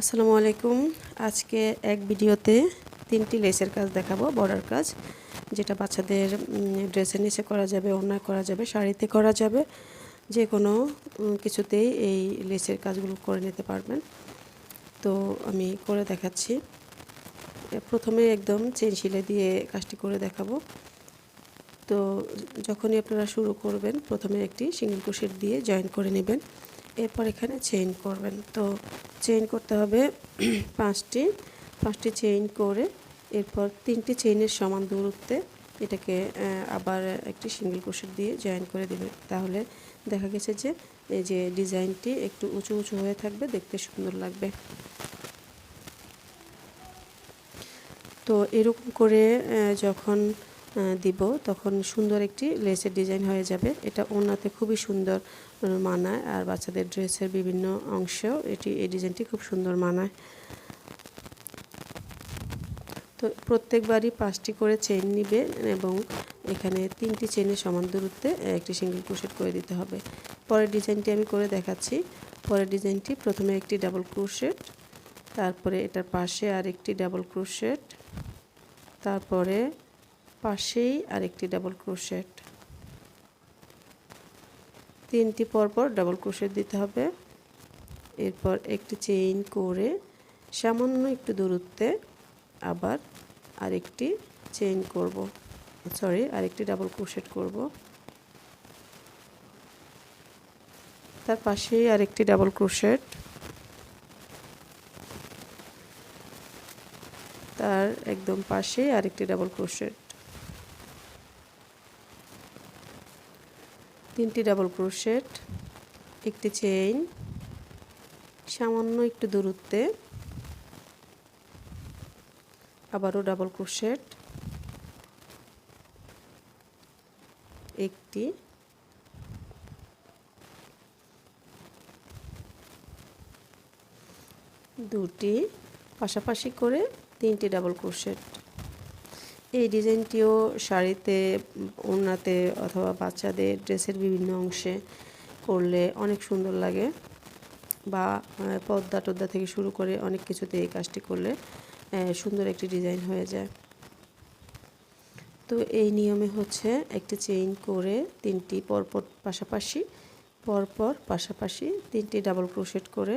আসসালামু আলাইকুম। আজকে এক ভিডিওতে তিনটি লেসের কাজ দেখাবো, বর্ডার কাজ, যেটা বাচ্চাদের ড্রেসের নিচে করা যাবে অন্যায় করা যাবে, শাড়িতে করা যাবে, যে কোনো কিছুতেই এই লেসের কাজগুলো করে নিতে পারবেন। তো আমি করে দেখাচ্ছি। প্রথমে একদম চেন শিলে দিয়ে কাজটি করে দেখাবো। তো যখনই আপনারা শুরু করবেন, প্রথমে একটি সিঙ্গেল ক্রোশেট দিয়ে জয়েন করে নেবেন। এরপর এখানে চেইন করবেন। তো চেইন করতে হবে পাঁচটি পাঁচটি চেইন করে এরপর তিনটি চেইনের সমান দূরত্বে এটাকে আবার একটি সিঙ্গেল ক্রোশেট দিয়ে জয়েন করে দেবেন। তাহলে দেখা গেছে যে এই যে ডিজাইনটি একটু উঁচু উঁচু হয়ে থাকবে, দেখতে সুন্দর লাগবে। তো এরকম করে যখন দিব, তখন সুন্দর একটি লেসের ডিজাইন হয়ে যাবে। এটা ওনাতে খুবই সুন্দর মানায়, আর বাচ্চাদের ড্রেসের বিভিন্ন অংশেও এটি, এই ডিজাইনটি খুব সুন্দর মানায়। তো প্রত্যেকবারই পাঁচটি করে চেন নিবে এবং এখানে তিনটি চেনের সমান দূরত্বে একটি সিঙ্গেল ক্রোশেট করে দিতে হবে। পরের ডিজাইনটি আমি করে দেখাচ্ছি। পরের ডিজাইনটি প্রথমে একটি ডাবল ক্রোশেট, তারপরে এটার পাশে আরেকটি ডাবল ক্রোশেট, তারপরে পাশেই আরেকটি ডাবল ক্রোশেট তিনটি পরপর ডাবল ক্রোশেট দিতে হবে। এরপর একটি চেইন করে সামান্য একটু দূরত্বে আবার আরেকটি চেইন করব। সরি আরেকটি ডাবল ক্রোশেট করব। তার পাশেই আরেকটি ডাবল ক্রোশেট তার একদম পাশে আরেকটি ডাবল ক্রোশেট তিনটি ডাবল ক্রোশেট একটি চেইন সামান্য একটু দূরত্বে আবারও ডাবল ক্রোশেট একটি দুটি, পাশাপাশি করে তিনটি ডাবল ক্রোশেট এই ডিজাইনটিও শাড়িতে, ওড়নাতে অথবা বাচ্চাদের ড্রেসের বিভিন্ন অংশে করলে অনেক সুন্দর লাগে বা পর্দা টদ্দা থেকে শুরু করে অনেক কিছুতে এই কাজটি করলে সুন্দর একটি ডিজাইন হয়ে যায়। তো এই নিয়মে হচ্ছে একটি চেইন করে তিনটি পরপর পাশাপাশি পরপর পাশাপাশি তিনটি ডাবল ক্রোশেট করে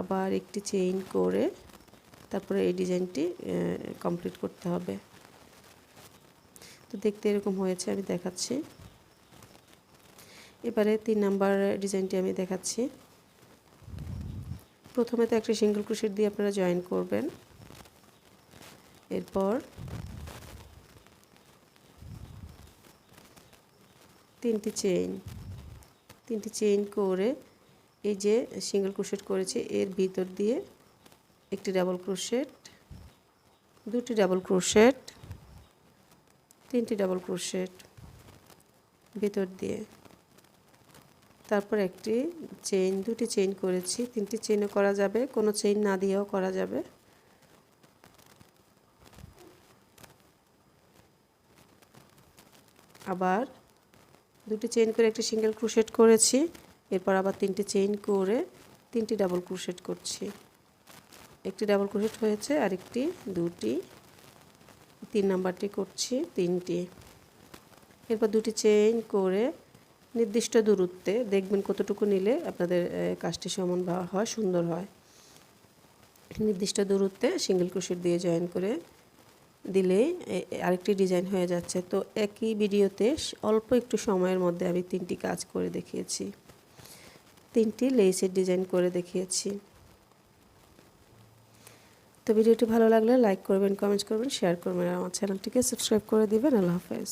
আবার একটি চেইন করে তারপরে এই ডিজাইনটি কমপ্লিট করতে হবে। তো দেখতে এরকম হয়েছে, আমি দেখাচ্ছি। এবারে তিন নাম্বার ডিজাইনটি আমি দেখাচ্ছি। প্রথমে তো একটা সিঙ্গেল ক্রোশেট দিয়ে আপনারা জয়েন করবেন। এরপর তিনটি চেইন তিনটি চেইন করে এই যে সিঙ্গেল ক্রোশেট করেছি, এর ভিতর দিয়ে একটি ডাবল ক্রোশেট, দুটি ডাবল ক্রোশেট, তিনটি ডাবল ক্রোশেট ভিতর দিয়ে। তারপর একটি চেইন, দুটি চেইন করেছি, তিনটি চেইনও করা যাবে, কোনো চেইন না দিয়েও করা যাবে। আবার দুটি চেইন করে একটি সিঙ্গেল ক্রোশেট করেছি এরপর আবার তিনটি চেইন করে তিনটি ডাবল ক্রোশেট করছি। একটি ডাবল ক্রোশেট হয়েছে আর একটি দুটি, তিন নাম্বারটি করছি, তিনটি। এরপর দুটি চেইন করে নির্দিষ্ট দূরত্বে দেখবেন কতটুকু নিলে আপনাদের কাজটি সমান হয়, সুন্দর হয়। নির্দিষ্ট দূরত্বে সিঙ্গেল ক্রোশেট দিয়ে জয়েন করে দিলেই আরেকটি ডিজাইন হয়ে যাচ্ছে। তো একই ভিডিওতে অল্প একটু সময়ের মধ্যে আমি তিনটি কাজ করে দেখিয়েছি। তিনটি লেসের ডিজাইন করে দেখিয়েছি। তো ভিডিওটি ভালো লাগলে লাইক করবেন, কমেন্ট করবেন, শেয়ার করবেন, আর আমার চ্যানেলটিকে সাবস্ক্রাইব করে দেবেন। আল্লাহ হাফেজ।